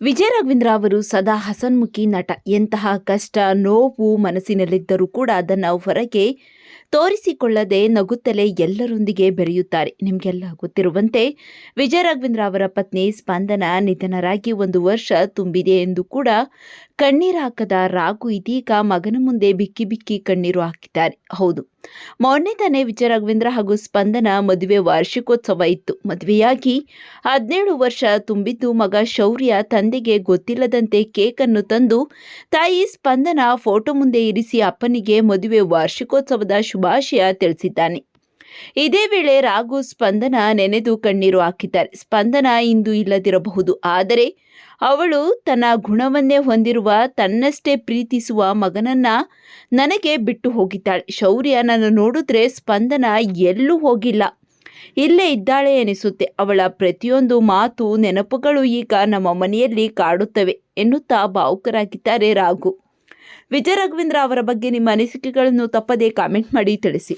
ವಿಜಯ ರಾಘವೇಂದ್ರ ಅವರು ಸದಾ ಹಸನ್ಮುಖಿ ನಟ. ಎಂತಹ ಕಷ್ಟ, ನೋವು ಮನಸ್ಸಿನಲ್ಲಿದ್ದರೂ ಕೂಡ ಅದನ್ನು ಹೊರಗೆ ತೋರಿಸಿಕೊಳ್ಳದೆ ನಗುತ್ತಲೇ ಎಲ್ಲರೊಂದಿಗೆ ಬೆರೆಯುತ್ತಾರೆ. ನಿಮಗೆಲ್ಲ ಗೊತ್ತಿರುವಂತೆ ವಿಜಯ ರಾಘವೇಂದ್ರ ಅವರ ಪತ್ನಿ ಸ್ಪಂದನ ನಿಧನರಾಗಿ ಒಂದು ವರ್ಷ ತುಂಬಿದೆ ಎಂದು ಕೂಡ ಕಣ್ಣೀರಾಕದ ರಾಘು ಇದೀಗ ಮಗನ ಮುಂದೆ ಬಿಕ್ಕಿ ಬಿಕ್ಕಿ ಕಣ್ಣೀರು ಹಾಕಿದ್ದಾರೆ. ಹೌದು ಮೊನ್ನೆ ತಾನೇ ವಿಜಯ ರಾಘವೇಂದ್ರ ಹಾಗೂ ಸ್ಪಂದನ ಮದುವೆ ವಾರ್ಷಿಕೋತ್ಸವ ಇತ್ತು. ಮದುವೆಯಾಗಿ ಹದಿನೇಳು ವರ್ಷ ತುಂಬಿದ್ದು ಮಗ ಶೌರ್ಯ ತಂದೆಗೆ ಗೊತ್ತಿಲ್ಲದಂತೆ ಕೇಕ್ ಅನ್ನು ತಂದು ತಾಯಿ ಸ್ಪಂದನ ಫೋಟೋ ಮುಂದೆ ಇರಿಸಿ ಅಪ್ಪನಿಗೆ ಮದುವೆ ವಾರ್ಷಿಕೋತ್ಸವದ ಶುಭಾಶಯ ತಿಳಿಸಿದ್ದಾನೆ. ಇದೇ ವೇಳೆ ರಾಘು ಸ್ಪಂದನ ನೆನೆದು ಕಣ್ಣೀರು ಹಾಕಿದ್ದಾರೆ. ಸ್ಪಂದನ ಇಂದು ಇಲ್ಲದಿರಬಹುದು. ಆದರೆ ಅವಳು ತನ್ನ ಗುಣವನ್ನೇ ಹೊಂದಿರುವ, ತನ್ನಷ್ಟೇ ಪ್ರೀತಿಸುವ ಮಗನನ್ನ ನನಗೆ ಬಿಟ್ಟು ಹೋಗಿದ್ದಾಳೆ. ಶೌರ್ಯ ನನ್ನ ನೋಡಿದ್ರೆ ಸ್ಪಂದನ ಎಲ್ಲೂ ಹೋಗಿಲ್ಲ. ಇಲ್ಲೇ ಇದ್ದಾಳೆ ಎನಿಸುತ್ತೆ. ಅವಳ ಪ್ರತಿಯೊಂದು ಮಾತು, ನೆನಪುಗಳು ಈಗ ನಮ್ಮ ಮನೆಯಲ್ಲಿ ಕಾಡುತ್ತವೆ ಎನ್ನುತ್ತಾ ಭಾವುಕರಾಗಿದ್ದಾರೆ ರಾಘು. ವಿಜಯ ರಾಘವೇಂದ್ರ ಅವರ ಬಗ್ಗೆ ನಿಮ್ಮ ಅನಿಸಿಕೆಗಳನ್ನು ತಪ್ಪದೇ ಕಾಮೆಂಟ್ ಮಾಡಿ ತಿಳಿಸಿ.